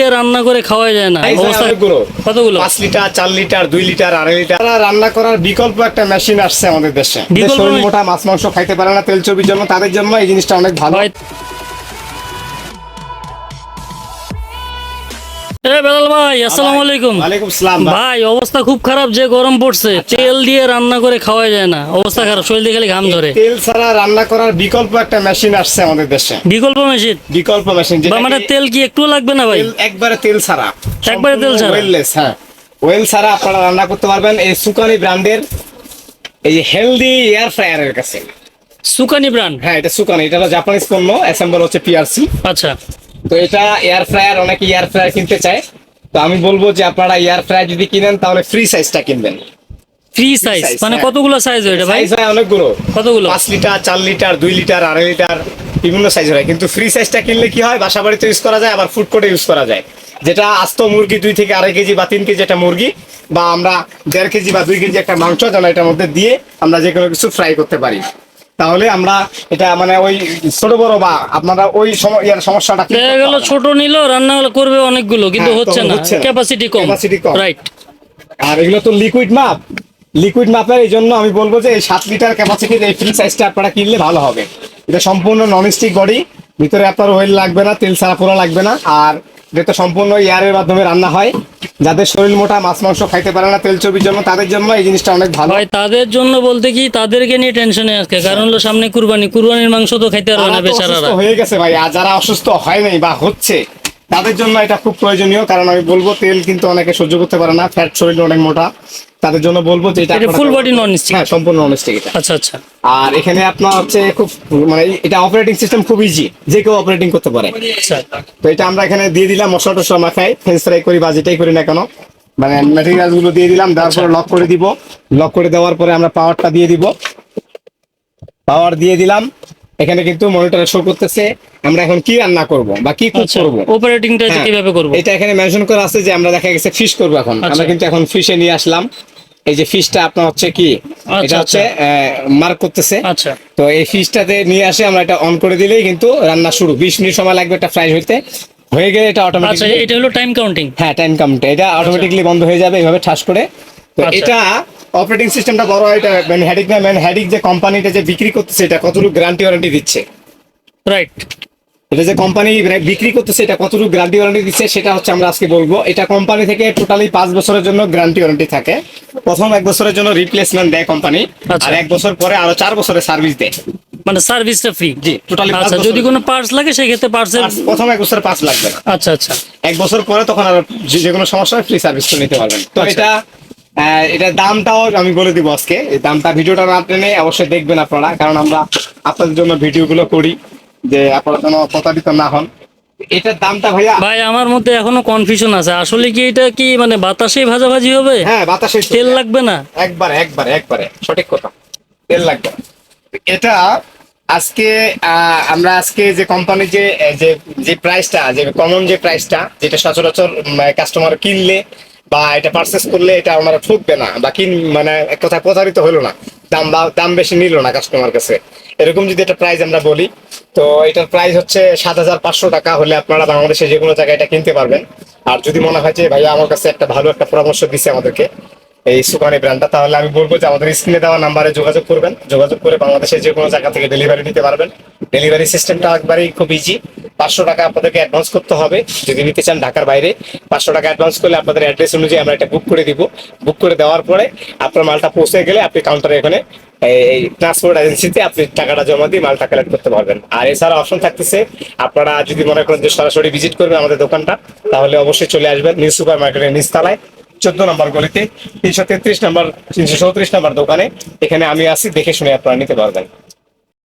দিয়ে রান্না করে খাওয়া যায় না। কতগুলো? পাঁচ লিটার চার লিটার দুই লিটার আড়াই লিটার রান্না করার বিকল্প একটা মেশিন আসছে আমাদের দেশে। মোটা মাছ মাংস খাইতে পারে না তেল চর্বির জন্য তাদের জন্য এই জিনিসটা অনেক ভালো। ভাই বেলাল ভাই আসসালামু আলাইকুম। সালাম ভাই। ভাই অবস্থা খুব খারাপ যে গরম পড়ছে তেল দিয়ে রান্না করে খাওয়া যায় না। অবস্থা খারাপ শরীর দিয়ে খালি ঘাম ধরে। তেল ছাড়া রান্না করার বিকল্প একটা মেশিন আসছে আমাদের দেশে। বিকল্প মেশিন বিকল্প মেশিন মানে তেল কি একটু লাগবে না ভাই? একবারে তেল ছাড়া। একবারে তেল ছাড়া? ওয়েললেস হ্যাঁ। ওয়েল ছাড়া আপনারা রান্না করতে পারবেন এই সুকানি ব্র্যান্ডের এই যে হেলদি এয়ার ফ্রায়ারের কাছে। সুকানি ব্র্যান্ড হ্যাঁ এটা সুকানি এটা হলো জাপানিজ পণ্য অ্যাসেম্বল হচ্ছে পিআরসি আচ্ছা। তো এটা এয়ার ফ্রায়ার অনেকে এয়ার ফ্রায়ার কিনতে চায়। তো আমি বলব যে আপনারা এয়ার ফ্রায়ার যদি কিনেন তাহলে ফ্রি সাইজটা কিনবেন। ফ্রি সাইজ মানে হ্যাঁ। কতগুলো সাইজ হয় এটা ভাই? সাইজ হয় অনেকগুলো। কতগুলো? পাঁচ লিটার চার লিটার দুই লিটার আড়াই লিটার বিভিন্ন সাইজ হয়। কিন্তু ফ্রি সাইজটা কিনলে কি হয়? বাসা বাড়িতে ইউজ করা যায় আবার ফুড কোর্টে ইউজ করা যায়। যেটা আস্ত মুরগি দুই থেকে আড়াই কেজি বা তিন কেজি একটা মুরগি বা আমরা দেড় কেজি বা দুই কেজি একটা মাংস যেন এটার মধ্যে দিয়ে আমরা যে কোনো কিছু ফ্রাই করতে পারি। তাহলে আমরা এটা মানে ওই ছোট বড় বা আপনারা ওই ইয়ার সমস্যাটা দেখা গেল ছোট নিল রান্না করবে অনেকগুলো কিন্তু হ্যাঁ, হচ্ছে না। হচ্ছে না। ক্যাপাসিটি কম। Capacity কম। রাইট আর এগুলো তো লিকুইড মাপ লিকুইড মাপের এই জন্য আমি বলব যে এই সাত লিটার ক্যাপাসিটির এই ফ্রি সাইজটা আপনারা কিনলে ভালো হবে। এটা সম্পূর্ণ নন স্টিক বডি ভিতরে আপনার অয়েল লাগবে না তেল ছাড়া পোড়া লাগবে না। আর এটা সম্পূর্ণ এয়ারের মাধ্যমে রান্না হয়। যাদের শরীর মোটা মাছ মাংস খাইতে পারে না তেল চর্বির জন্য তাদের জন্য এই জিনিসটা অনেক ভালো। হয় তাদের জন্য বলতে কি তাদেরকে নিয়ে টেনশনে আজকে। কারণ হলো সামনে কুরবানি। কুরবানির মাংস তো খাইতে পারবে না বেচারা বেচারারা। হয়ে গেছে ভাই আর যারা অসুস্থ হয় নাই বা হচ্ছে তাদের জন্য এটা খুব প্রয়োজনীয় কারণ আমি বলব তেল কিন্তু অনেকে সহ্য করতে পারে না ফ্যাট শরীর অনেক মোটা। তাদের জন্য বলব যে এটা ফুল বডি body non-stick? হ্যাঁ সম্পূর্ণ ননস্টিক এটা। আচ্ছা আচ্ছা। আর এখানে আপনার হচ্ছে খুব মানে এটা অপারেটিং সিস্টেম খুব ইজি যে কেউ অপারেটিং করতে পারে। আচ্ছা। তো এটা আমরা এখানে দিয়ে দিলাম মশলা টসলা মাখাই ফ্রেঞ্চ ফ্রাই করি বা যেটাই করি না কেন। মানে ম্যাটেরিয়ালগুলো দিয়ে দিলাম দেওয়ার পরে লক করে দিব। লক করে দেওয়ার পরে আমরা পাওয়ারটা দিয়ে দিব। পাওয়ার দিয়ে দিলাম। এখানে কিন্তু মনিটরে শো করতেছে আমরা এখন কি রান্না করব বা কি কুক আচ্ছা করব? অপারেটিংটা। কীভাবে করব? এটা এখানে মেনশন করা আছে যে আমরা দেখা গেছে ফিশ করব এখন। আচ্ছা। আমরা কিন্তু এখন ফিশে নিয়ে আসলাম। এই যে ফিশটা আপনার হচ্ছে কি? এটা হচ্ছে মার্ক করতেছে। আচ্ছা। তো এই ফিশটাতে নিয়ে আসে আমরা এটা অন করে দিলেই কিন্তু রান্না শুরু। বিশ মিনিট সময় লাগবে এটা ফ্রাই হইতে। হয়ে গেলে এটা অটোমেটিক আচ্ছা এটা হলো টাইম কাউন্টিং হ্যাঁ টাইম কাউন্ট এটা অটোমেটিকলি বন্ধ হয়ে যাবে এভাবে ঠাস করে। তো আচ্ছা। এটা অপারেটিং সিস্টেমটা বড় হয় এটা ম্যান হ্যাডিক না ম্যান হ্যাডিক যে কোম্পানিটা যে বিক্রি করতেছে এটা কতটুকু গ্যারান্টি ওয়ারেন্টি দিচ্ছে? রাইট এটা যে কোম্পানি বিক্রি করতেছে এটা কতটুকু গ্যারান্টি ওয়ারেন্টি দিচ্ছে সেটা হচ্ছে আমরা আজকে বলব। এটা কোম্পানি থেকে টোটালি পাঁচ বছরের জন্য গ্যারান্টি ওয়ারেন্টি থাকে। প্রথম এক বছরের জন্য রিপ্লেসমেন্ট দেয় কোম্পানি আচ্ছা। আর এক বছর পরে আরও চার বছরের সার্ভিস দেয়। মানে সার্ভিসটা ফ্রি জি টোটালি আচ্ছা যদি কোনো পার্টস লাগে সেক্ষেত্রে পার্টসের প্রথম এক বছর পাঁচ লাগবে। আচ্ছা আচ্ছা। এক বছর পরে তখন আর যে- কোনো সমস্যা ফ্রি সার্ভিস নিতে পারবেন। তো আচ্ছা। এটা এটার দামটাও আমি বলে দিব আজকে। এই দামটা ভিডিওটা না টেনে অবশ্যই দেখবেন আপনারা কারণ আমরা আপনাদের জন্য ভিডিওগুলো করি যে আপনারা যেন প্রতারিত না হন। এটার দামটা ভাইয়া ভাই আমার মধ্যে এখনও কনফিউশন আছে। আসলে কি এটা কি মানে বাতাসে ভাজাভাজি হবে? হ্যাঁ বাতাসে তেল লাগবে না? একবারে একবার একবারে সঠিক কথা। তেল লাগবে। এটা আজকে আমরা আজকে যে কোম্পানি যে যে যে প্রাইসটা যে কমন যে প্রাইসটা যেটা সচরাচর কাস্টমার কিনলে বা এটা পারচেস করলে এটা ওনারা ঠকবে না বা কিন মানে এক কথায় প্রচারিত হলো না। দাম দাম বেশি নিল না কাস্টমার কাছে। এরকম যদি একটা প্রাইস আমরা বলি, তো এটার প্রাইস হচ্ছে সাত হাজার পাঁচশো টাকা হলে আপনারা বাংলাদেশে যে কোনো জায়গায় এটা কিনতে পারবেন। আর যদি মনে হয় যে ভাইয়া আমার কাছে একটা ভালো একটা পরামর্শ দিচ্ছে আমাদেরকে, এই সুকানি ব্র্যান্ডটা তাহলে আমি বলব যে আমাদের স্ক্রিনে দেওয়া নাম্বারে যোগাযোগ করবেন। যোগাযোগ করে বাংলাদেশের যে কোনো জায়গা থেকে ডেলিভারি নিতে পারবেন। ডেলিভারি সিস্টেমটা একবারেই খুব ইজি পাঁচশো টাকা আপনাদেরকে অ্যাডভান্স করতে হবে। যদি নিতে চান ঢাকার বাইরে, পাঁচশো টাকা অ্যাডভান্স করলে আপনাদের অ্যাড্রেস অনুযায়ী আমরা এটা বুক করে দিব। বুক করে দেওয়ার পরে আপনার মালটা পৌঁছে গেলে আপনি কাউন্টারে এখানে, এই ট্রান্সপোর্ট এজেন্সিতে আপনি টাকাটা জমা দিয়ে মালটা কালেক্ট করতে পারবেন। আর এছাড়া অপশন থাকতেছে, আপনারা যদি মনে করেন যে সরাসরি ভিজিট করবেন আমাদের দোকানটা, তাহলে অবশ্যই চলে আসবেন নিউ সুপার মার্কেটের নিচতলায়, চোদ্দ নম্বর গলিতে, তিনশো তেত্রিশ নম্বর, তিনশো চৌত্রিশ নম্বর দোকানে। এখানে আমি আসি দেখে শুনে আপনারা নিতে পারবেন।